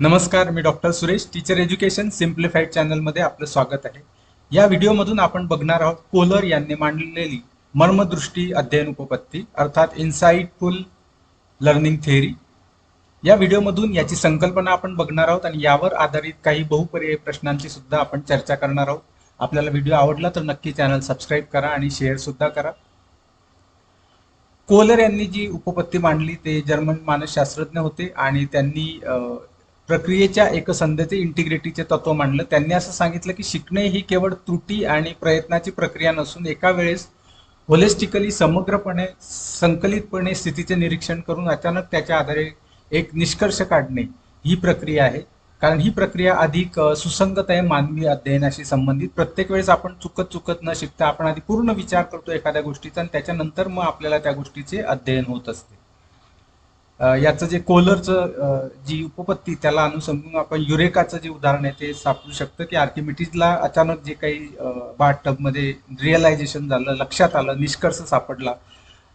नमस्कार मी doctor Suresh teacher education simplified चॅनलमध्ये आपलं स्वागत आहे. या व्हिडिओमधून आपण बघणार आहोत कोलर यांनी मांडलेली मर्मदृष्टी अध्ययन उपपत्ती अर्थात इन्साइटफुल लर्निंग थेअरी या व्हिडिओमधून याची संकल्पना आपण बघणार आहोत आणि यावर आधारित काही बहुपर्यायी प्रश्नांची सुद्धा आपण चर्चा करणार आहोत. आपल्याला व्हिडिओ आवडला तर नक्की चॅनल सबस्क्राईब करा आणि शेअर सुद्धा करा. कोलर यांनी जी उपपत्ती मांडली ते जर्मन मानसशास्त्रज्ञ होते आणि त्यांनी प्रक्रियेच्या एकसंधते इंटिग्रिटीचे तत्व मांडलं. त्यांनी असं सांगितलं की शिकणे ही केवळ त्रुटी आणि प्रयत्नाची प्रक्रिया नसून एका वेळेस होलिस्टिकली समग्रपणे संकलितपणे स्थितीचे निरीक्षण करून अचानक त्याच्या आधारे एक निष्कर्ष काढणे ही प्रक्रिया आहे. कारण ही प्रक्रिया अधिक सुसंगत आहे मानवी अध्ययनाशी संबंधित. प्रत्येक वेळेस आपण चुकत चुकत न शिकता आपण आधी पूर्ण विचार करतो एखाद्या गोष्टीचा आणि त्याच्यानंतर मग आपल्याला त्या गोष्टीचे अध्ययन होत असते. याचं जे कोलरचं जी उपपत्ती त्याला अनुसंधान आपण युरेकाचं जे उदाहरण आहे ते सापडू शकतं की आर्किमिटीजला अचानक जे काही बाटमध्ये रिअलायझेशन झालं लक्षात आलं निष्कर्ष सापडला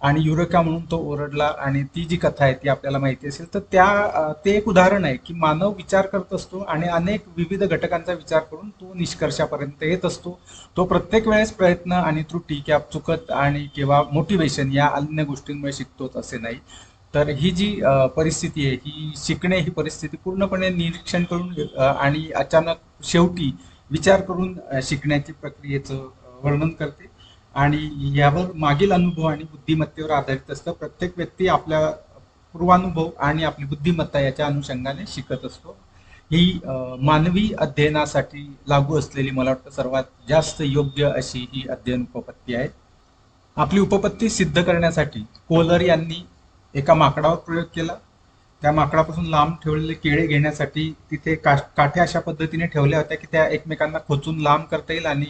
आणि युरेका म्हणून तो ओरडला आणि ती जी कथा आहे ती आपल्याला माहिती असेल तर त्या ते एक उदाहरण आहे की मानव विचार करत असतो आणि अनेक विविध घटकांचा विचार करून तो निष्कर्षापर्यंत येत असतो. तो प्रत्येक वेळेस प्रयत्न आणि त्रुटी किंवा चुकत आणि किंवा मोटिवेशन या अन्य गोष्टींमुळे शिकतोच असे नाही. तर ही जी परिस्थिती आहे ही शिकणे ही परिस्थिती पूर्णपणे निरीक्षण करून आणि अचानक शेवटी विचार करून शिकण्याची प्रक्रियेचं वर्णन करते. आणि यावर मागील अनुभव आणि बुद्धिमत्तेवर आधारित असतं. प्रत्येक व्यक्ती आपल्या पूर्वानुभव आणि आपली बुद्धिमत्ता याच्या अनुषंगाने शिकत असतो. ही मानवी अध्ययनासाठी लागू असलेली मला वाटतं सर्वात जास्त योग्य अशी ही अध्ययन उपपत्ती आहे. आपली उपपत्ती सिद्ध करण्यासाठी कोलर यांनी एका माकडावर प्रयोग केला. त्या माकडापासून लांब ठेवलेले केळे घेण्यासाठी तिथे का काठ्या अशा पद्धतीने ठेवल्या होत्या की त्या एकमेकांना खोचून लांब करता येईल आणि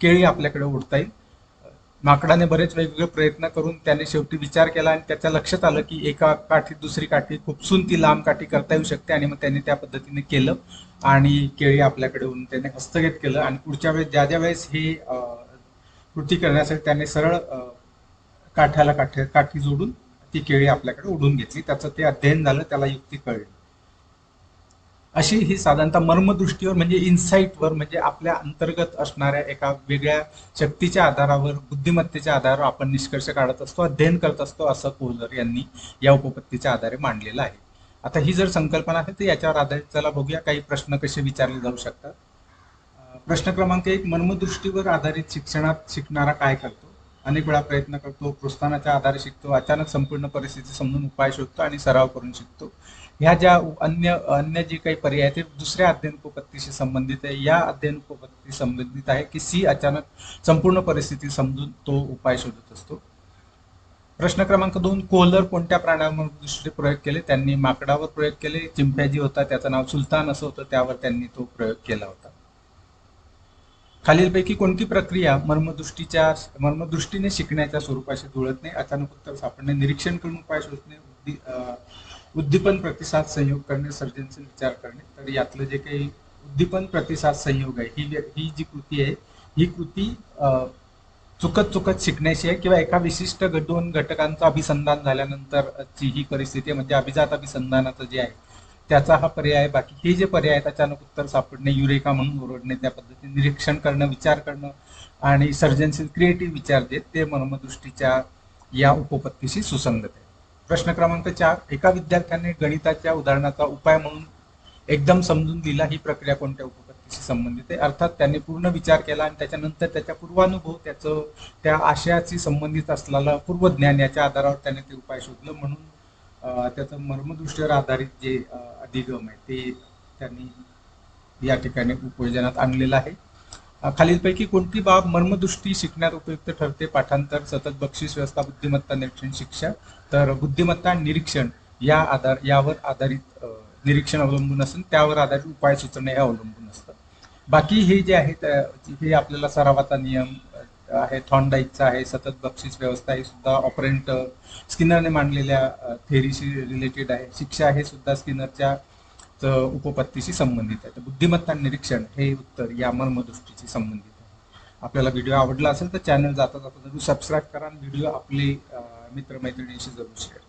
केळी आपल्याकडे ओढता येईल. माकडाने बरेच वेगवेगळे प्रयत्न करून त्याने शेवटी विचार केला आणि त्याच्या लक्षात आलं की एका काठीत दुसरी काठी खुपसून ती लांब काठी करता येऊ शकते आणि मग त्याने त्या पद्धतीने केलं आणि केळी आपल्याकडे होऊन त्याने हस्तगत केलं आणि पुढच्या वेळेस ज्या ज्या वेळेस हे कृती करण्यासाठी त्याने सरळ काठ्याला काठ्या काठी जोडून ती केळी आपल्याकडे ओढून घेतली. त्याचं ते अध्ययन झालं त्याला युक्ती कळली. अशी ही साधारणतः मर्मदृष्टीवर म्हणजे इन्साईटवर म्हणजे आपल्या अंतर्गत असणाऱ्या एका वेगळ्या शक्तीच्या आधारावर बुद्धिमत्तेच्या आधारावर आपण निष्कर्ष काढत असतो अध्ययन करत असतो असं कोलर यांनी या उपपत्तीच्या आधारे मांडलेलं आहे. आता ही जर संकल्पना आहे तर याच्यावर आधारित चला बघूया. काही प्रश्न कसे विचारले जाऊ शकतात. प्रश्न क्रमांक एक मर्मदृष्टीवर आधारित शिक्षणात शिकणारा काय करतो? अनेक वेळा प्रयत्न करतो प्रोत्साहनाच्या आधारे शिकतो अचानक संपूर्ण परिस्थिती समजून उपाय शोधतो आणि सराव करून शिकतो. ह्या ज्या अन्य अन्य जे काही पर्याय आहेत ते दुसऱ्या अध्ययन उपपत्तीशी संबंधित आहे. या अध्ययन उपपत्ती संबंधित आहे की सी अचानक संपूर्ण परिस्थिती समजून तो उपाय शोधत असतो. प्रश्न क्रमांक दोन कोलर कोणत्या प्राण्यावर दुसरे प्रयोग केले? त्यांनी माकडावर प्रयोग केले चिंप्याजी होता त्याचं नाव सुलतान असं होतं त्यावर त्यांनी तो प्रयोग केला होता. खालीलपैकी कोणती प्रक्रिया मर्मदृष्टीच्या मर्मदृष्टीने शिकण्याच्या स्वरूपाशी जुळत नाही? अचानक उत्तर सापडणे निरीक्षण करून उपाय शोधणे उद्दीपन प्रतिसाद संयोग करणे सर्जनशील विचार करणे. तर यातलं जे काही उद्दीपन प्रतिसाद संयोग आहे ही व्य- ही जी कृती आहे ही कृती चुकत चुकत शिकण्याची आहे किंवा एका विशिष्ट दोन घटकांचं अभिसंधान झाल्यानंतरची ही परिस्थिती म्हणजे अभिजात अभिसंधानाचं जे आहे त्याचा हा पर्याय आहे. बाकी हे जे पर्याय आहेत अचानक उत्तर सापडणे युरेका म्हणून ओरडणे त्या पद्धतीने निरीक्षण करणं विचार करणं आणि सर्जनशील क्रिएटिव्ह विचार देत ते मर्मदृष्टीच्या या उपपत्तीशी सुसंगत आहे प्रश्न क्रमांक चार एका विद्यार्थ्याने गणिताच्या उदाहरणाचा उपाय म्हणून एकदम समजून दिला ही प्रक्रिया कोणत्या उपपत्तीशी संबंधित आहे? अर्थात त्याने पूर्ण विचार केला आणि त्याच्यानंतर त्याच्या पूर्वानुभव त्याचं त्या आशयाशी संबंधित असलेला पूर्वज्ञान याच्या आधारावर त्याने ते उपाय शोधलं. म्हणून त्याचं मर्मदृष्टीवर आधारित जे अधिगम आहे ते त्यांनी या ठिकाणी उपयोजनात आणलेलं आहे. खालीलपैकी कोणती बाब मर्मदृष्टी शिकण्यात उपयुक्त ठरते? पाठांतर सतत बक्षीस व्यवस्था बुद्धिमत्ता निरीक्षण शिक्षा. तर बुद्धिमत्ता आणि निरीक्षण या आधार यावर आधारित निरीक्षण अवलंबून असून त्यावर आधारित उपाय सुचणे हे अवलंबून असतं बाकी हे जे आहेत हे आपल्याला सरावाचा नियम आहे थॉनडाईकचा आहे सतत बक्षीस व्यवस्था हे सुद्धा ऑपरेंट स्किनरने मांडलेल्या थेरीशी रिलेटेड आहे. शिक्षा हे सुद्धा स्किनरच्या उपपत्तीशी संबंधित आहे. तर बुद्धिमत्ता निरीक्षण हे उत्तर या मर्मदृष्टीशी संबंधित आहे. आपल्याला व्हिडिओ आवडला असेल तर चॅनल जाता जाता जरूर सबस्क्राईब करा आणि व्हिडिओ आपले मित्रमैत्रिणींशी जरूर शेअर